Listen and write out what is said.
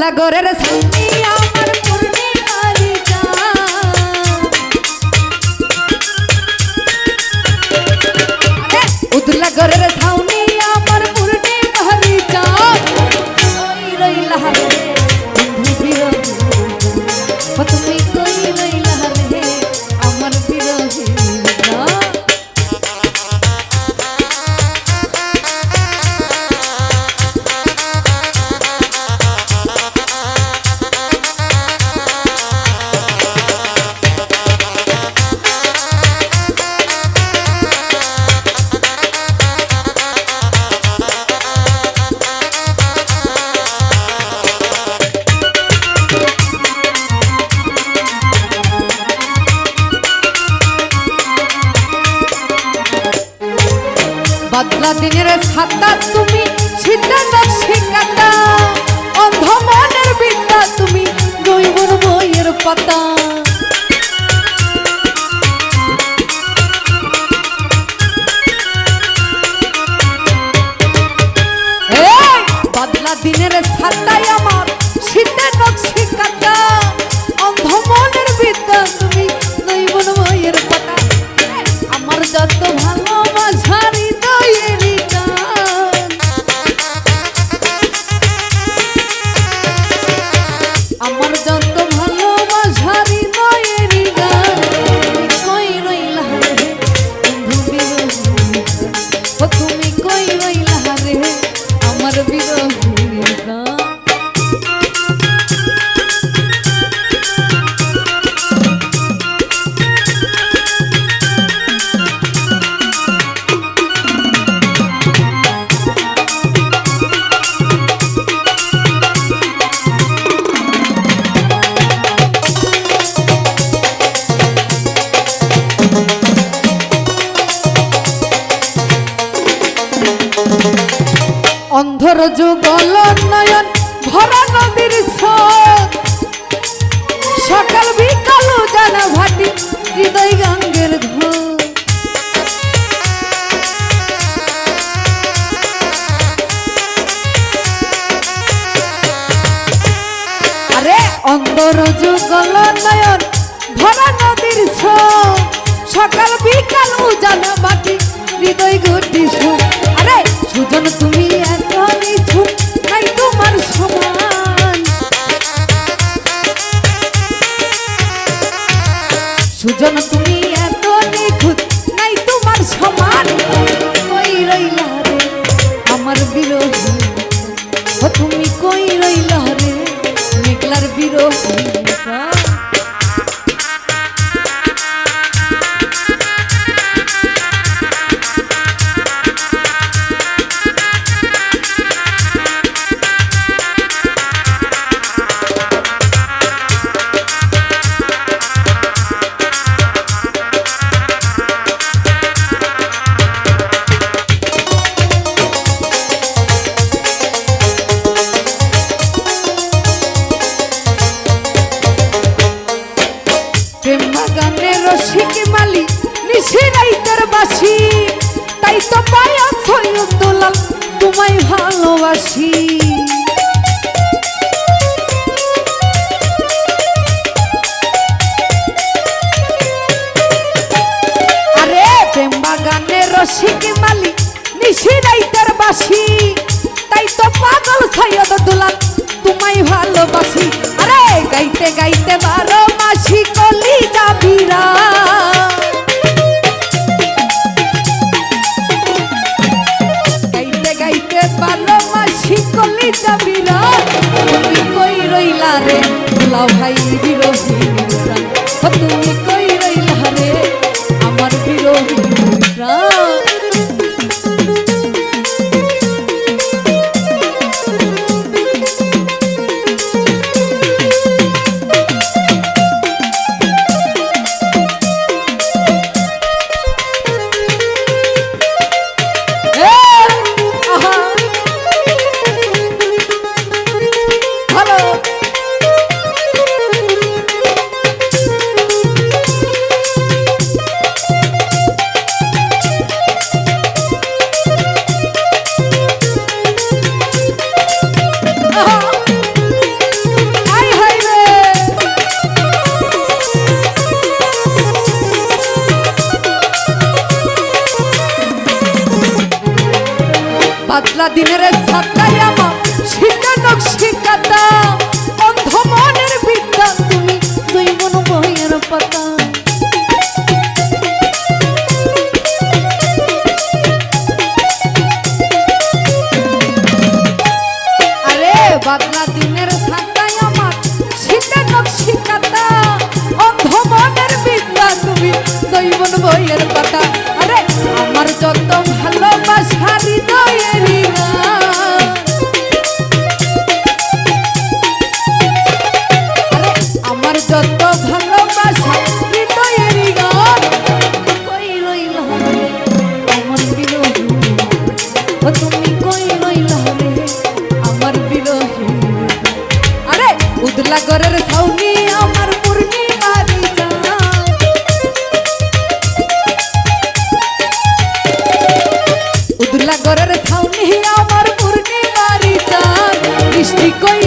উদলাগরের সামনে দিনের ছাতা তুমি শীতের শিকাতা অন্ধ তুমি জৈবর বইয়ের পাতা। দিনের ছাতাই আমার অন্ধর যুগল নয়ন ভরা নদীর সকাল বিকাল জানা ভাটি হৃদয় গঙ্গের অন্তর যুগল নয়ন ভরা নদীর সকাল বিকাল জানা বাটি হৃদয় সুজন, তুমি এত নিখুঁত। নাই তোমার সমান। কই রইলা রে? আমার বিরোহী। ও তুমি কই রইলা রে? মেঘলার বিরোহী। ভালোবাসি। আরে প্রেম বাগানের রসিক মালি নিশিরাই তোর বাসি। তাই তো পাগল ছয়দ দোলাল, তোমায় ভালোবাসি। আরে গাইতে গাইতে বারো মাসি কলি লাও ভাই সাতলা দিনের সাতটাই আমার তুমি কই রইলা রে? আমার বিরহী। আরে, উদলা গরের সাউনি আমার উদলা গরের সাউনি আমার পূর্ণিমারি চাঁদ মিষ্টি কই